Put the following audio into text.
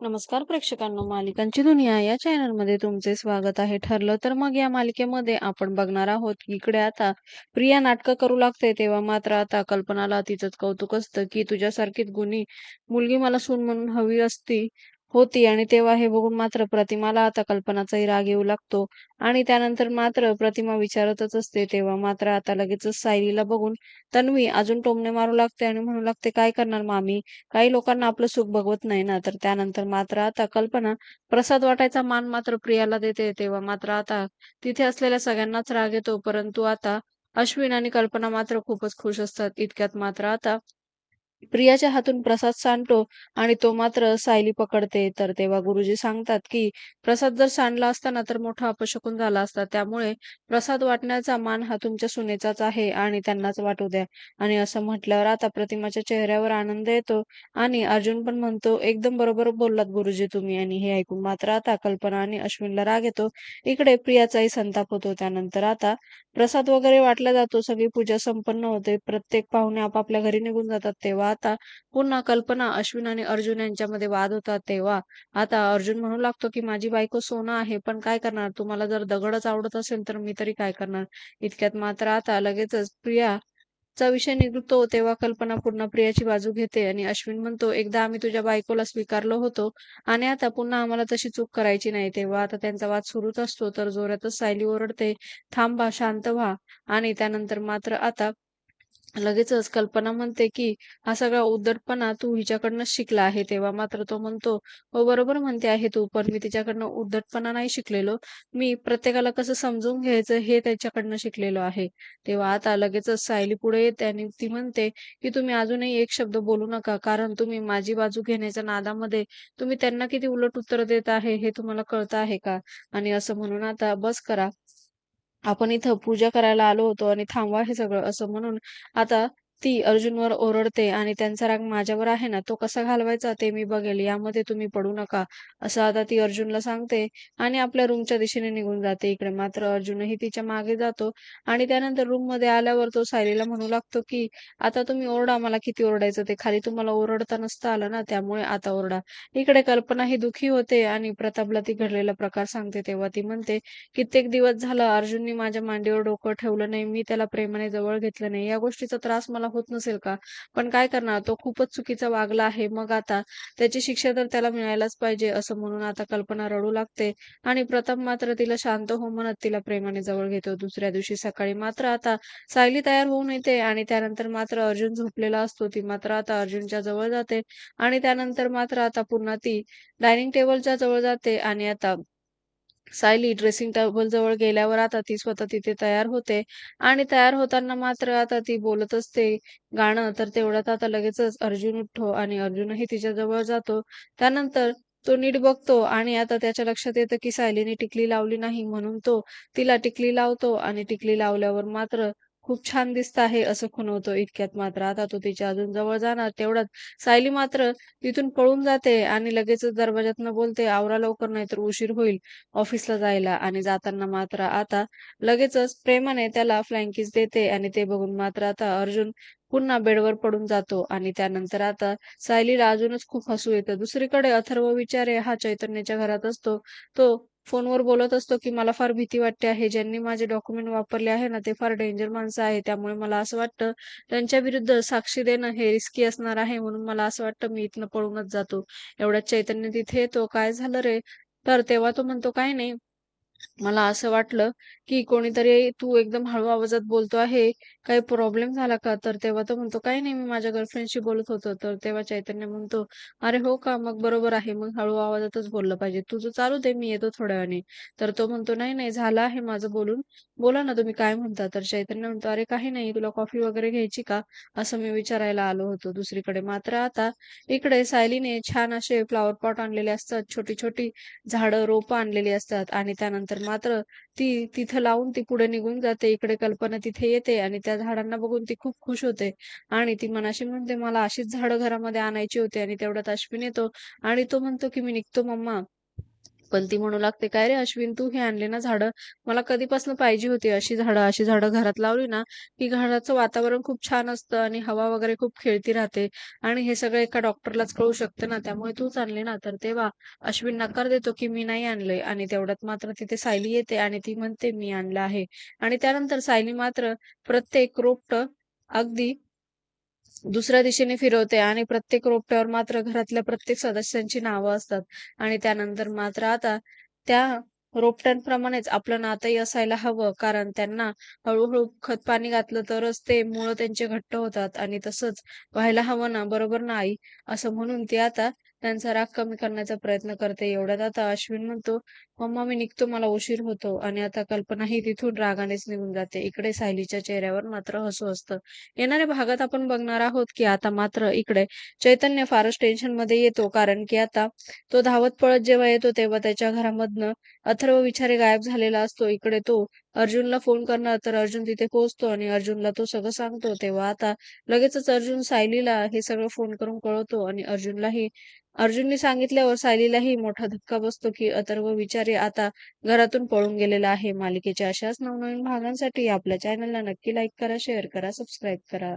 नमस्कार प्रेक्षकांनो, मालिकांची दुनिया या चॅनलमध्ये तुमचे स्वागत आहे. ठरलं तर मग या मालिकेमध्ये आपण बघणार आहोत इकडे आता प्रिया नाटकं करू लागते तेव्हा मात्र आता कल्पनाला तिचंच कौतुक असतं की तुझ्यासारखीच गुणी मुलगी मला सून म्हणून हवी असती होती आणि तेव्हा हे बघून मात्र प्रतिमाला आता कल्पनाचाही राग येऊ लागतो. आणि त्यानंतर मात्र प्रतिमा विचारतच असते तेव्हा मात्र आता लगेचच सायलीला बघून तन्वी अजून टोमणे मारू लागते आणि म्हणू लागते काय करणार मामी? काही लोकांना आपलं सुख बघवत नाही ना. तर त्यानंतर मात्र आता कल्पना प्रसाद वाटायचा मान मात्र प्रियाला देते तेव्हा मात्र आता तिथे असलेल्या सगळ्यांनाच राग येतो. परंतु आता अश्विन आणि कल्पना मात्र खूपच खुश असतात. इतक्यात मात्र आता प्रियाच्या हातून प्रसाद सांडतो आणि तो मात्र सायली पकडते. तर तेव्हा गुरुजी सांगतात की प्रसाद जर सांडला असता ना तर मोठा अपशकून झाला असता. त्यामुळे प्रसाद वाटण्याचा मान हा तुमच्या सुनेचाच आहे आणि त्यांनाच वाटू द्या. आणि असं म्हटल्यावर आता प्रतिमाच्या चेहऱ्यावर आनंद येतो आणि अर्जुन पण म्हणतो एकदम बरोबर बोललात गुरुजी तुम्ही. आणि हे ऐकून मात्र आता कल्पना आणि अश्विनला राग येतो. इकडे प्रियाचाही संताप होतो. त्यानंतर आता प्रसाद वगैरे वाटला जातो. सगळी पूजा संपन्न होते. प्रत्येक पाहुणे आपापल्या घरी निघून जातात. तेव्हा आता पुन्हा कल्पना अश्विन आणि अर्जुन यांच्यामध्ये वाद होतात तेव्हा. आता अर्जुन म्हणू लागतो की माझी बायको सोनं आहे पण काय करणार? तुम्हाला जर दगडच आवडत असेल तर मी तरी काय करणार? इतक्यात मात्र आता लगेचच प्रिया चा विषय निघतो तेव्हा कल्पना पुन्हा प्रियाची बाजू घेते आणि अश्विन म्हणतो एकदा आम्ही तुझ्या बायकोला स्वीकारलो होतो आणि आता पुन्हा आम्हाला तशी चूक करायची नाही. तेव्हा आता त्यांचा वाद सुरूच असतो तर जोरातच सायली ओरडते थांबा शांत व्हा. आणि त्यानंतर मात्र आता लगेचच कल्पना म्हणते की हा सगळा उद्धटपणा तू हिच्याकडनंच शिकला आहे तेव्हा मात्र तो म्हणतो हो बरोबर म्हणते आहे तू पण मी तिच्याकडनं उद्धटपणा नाही शिकलेलो. मी प्रत्येकाला कसं समजून घ्यायचं हे त्याच्याकडनं शिकलेलो आहे. तेव्हा आता लगेचच सायली पुढे येते आणि ती म्हणते की तुम्ही अजूनही एक शब्द बोलू नका कारण तुम्ही माझी बाजू घेण्याच्या नादामध्ये तुम्ही त्यांना किती उलट उत्तर देत आहे हे तुम्हाला कळतं आहे का? आणि असं म्हणून आता बस करा. आपण इथं पूजा करायला आलो होतो आणि थांबवा हे सगळं असं म्हणून आता ती अर्जुनवर ओरडते आणि त्यांचा राग माझ्यावर आहे ना तो कसा घालवायचा ते मी बघेल यामध्ये तुम्ही पडू नका. असं आता ती अर्जुनला सांगते आणि आपल्या रूमच्या दिशेने निघून जाते इकडे. मात्र अर्जुनही तिच्यामागे जातो आणि त्यानंतर रूममध्ये आल्यावर तो सायलीला म्हणू लागतो की आता तुम्ही ओरडा मला किती ओरडायचं ते. खाली तुम्हाला ओरडता नसतं आलं ना त्यामुळे आता ओरडा. इकडे कल्पना ही दुखी होते आणि प्रतापला ती घडलेला प्रकार सांगते. तेव्हा ती म्हणते कित्येक दिवस झालं अर्जुननी माझ्या मांडीवर डोकं ठेवलं नाही मी त्याला प्रेमाने जवळ घेतलं नाही. या गोष्टीचा त्रास मला होत नसेल का? पण काय करणार? तो खूपच चुकीचा वागला आहे. मग आता त्याची शिक्षा तर त्याला मिळायलाच पाहिजे असं म्हणून आता कल्पना रडू लागते. आणि प्रताप मात्र तिला शांत हो म्हणत तिला प्रेमाने जवळ घेतो. दुसऱ्या दिवशी सकाळी मात्र आता सायली तयार होऊन येते आणि त्यानंतर मात्र अर्जुन झोपलेला असतो. ती मात्र आता अर्जुनच्या जवळ जाते आणि त्यानंतर मात्र आता पुन्हा ती डायनिंग टेबलच्या जवळ जाते आणि आता सायली ड्रेसिंग टेबल जवळ गेल्यावर आता ती स्वतः तिथे तयार होते. आणि तयार होताना मात्र आता ती बोलत असते गाणं. तर तेवढ्यात आता लगेचच अर्जुन उठतो आणि अर्जुनही तिच्या जवळ जातो. त्यानंतर तो नीट बघतो आणि आता त्याच्या लक्षात येतं की सायलीने टिकली लावली नाही म्हणून तो तिला टिकली लावतो आणि टिकली लावल्यावर मात्र खूप छान दिसत आहे असं खुणवतो इतक्यात मात्र. आता तो तिच्या अजून जवळ जाणार. तेवढ्यात सायली मात्र तिथून पळून जाते आणि लगेचच दरवाजातनं बोलते आवरा लवकर नाही तर उशीर होईल ऑफिसला जायला. आणि जाताना मात्र आता लगेचच प्रेमाने त्याला फ्लँकीज देते आणि ते बघून मात्र आता अर्जुन पुन्हा बेडवर पडून जातो आणि त्यानंतर आता सायलीला अजूनच खूप हसू येतं. दुसरीकडे अथर्व विचारे हा चैतन्याच्या घरात असतो. तो फोनवर बोलत असतो की मला फार भीती वाटते आहे. ज्यांनी माझे डॉक्युमेंट वापरले आहे ना ते फार डेंजर माणसं आहे. त्यामुळे मला असं वाटतं त्यांच्या विरुद्ध साक्षी देणं हे रिस्की असणार आहे. म्हणून मला असं वाटतं मी इथनं पळूनच जातो. एवढ्यात चैतन्य तिथे येतो. काय झालं रे? तर तेव्हा तो म्हणतो काय नाही. मला असं वाटलं की कोणीतरी तू एकदम हळू आवाजात बोलतो आहे काही प्रॉब्लेम झाला का? तर तेव्हा तो म्हणतो काही नाही मी माझ्या गर्लफ्रेंडशी बोलत होतो. तर तेव्हा चैतन्य म्हणतो अरे हो का? मग बरोबर आहे मग हळू आवाजातच बोललं पाहिजे. तुझं चालू दे मी येतो थोड्या वेळाने. तर तो म्हणतो नाही नाही झालं आहे माझं बोलून. बोला ना तुम्ही काय म्हणता. तर चैतन्य म्हणतो अरे काही नाही तुला कॉफी वगैरे घ्यायची का? असं मी विचारायला आलो होतो दुसरीकडे. मात्र आता इकडे सायलीने छान असे फ्लॉवर पॉट आणलेले असतात छोटी छोटी झाडं रोपं आणलेली असतात आणि त्यानंतर मात्र ती तिथं लावून ती पुढे निघून जाते इकडे कल्पना तिथे येते आणि त्या झाडांना बघून ती खूप खुश होते. आणि ती मनाशी म्हणते मला अशीच झाडं घरामध्ये आणायची होती आणि तेवढ्यात अश्विन येतो. आणि तो म्हणतो की मी निघतो मम्मा. पण ती म्हणू लागते, "काय रे अश्विन तू हे आणले ना झाडं? मला कधीपासून पाहिजे होती अशी झाडं. अशी झाडं घरात लावली ना, की घराचं वातावरण खूप छान असतं आणि हवा वगैरे खूप खेळती राहते आणि हे सगळं एका डॉक्टरलाच कळू शकतं ना, त्यामुळे तूच आणले ना." तर तेव्हा अश्विन नकार देतो, की "मी नाही आणले आणि तेवढ्यात मात्र तिथे सायली येते आणि ती म्हणते, "मी आणलं आहे." आणि त्यानंतर सायली मात्र प्रत्येक रोपट अगदी दुसऱ्या दिशेने फिरवते आणि प्रत्येक रोपट्यावर मात्र घरातल्या प्रत्येक सदस्यांची नावं असतात. आणि त्यानंतर मात्र आता त्या रोपट्यांप्रमाणेच आपलं नातंही असायला हवं. कारण त्यांना हळूहळू खत पाणी घातलं तरच ते मुळं त्यांचे घट्ट होतात. आणि तसंच व्हायला हवं ना बरोबर ना आई? असं म्हणून ती आता त्यांचा राग कमी करण्याचा प्रयत्न करते. एवढ्यात आता अश्विन म्हणतो मम्मा मी निघतो मला उशीर होतो. आणि आता कल्पना ही तिथून रागानेच निघून जाते. इकडे सायलीच्या चेहऱ्यावर मात्र हसू असतं. येणाऱ्या भागात आपण बघणार आहोत की आता मात्र इकडे चैतन्य फारच टेन्शनमध्ये येतो. कारण की आता तो धावत पळत जेव्हा येतो तेव्हा त्याच्या घरामधनं अथर्व विचारे गायब झालेला असतो. इकडे तो अर्जुनला फोन करणार तर अर्जुन तिथे पोहोचतो आणि अर्जुनला तो सगळं सांगतो. तेव्हा आता लगेचच अर्जुन सायलीला हे सगळं फोन करून कळवतो आणि अर्जुनलाही अर्जुनने सांगितल्यावर सायलीलाही मोठा धक्का बसतो की अथर्व विचारे आता घरातून पळून गेलेला आहे. मालिकेच्या अशाच नवनवीन भागांसाठी आपल्या चॅनलला नक्की लाईक करा शेअर करा सबस्क्राईब करा.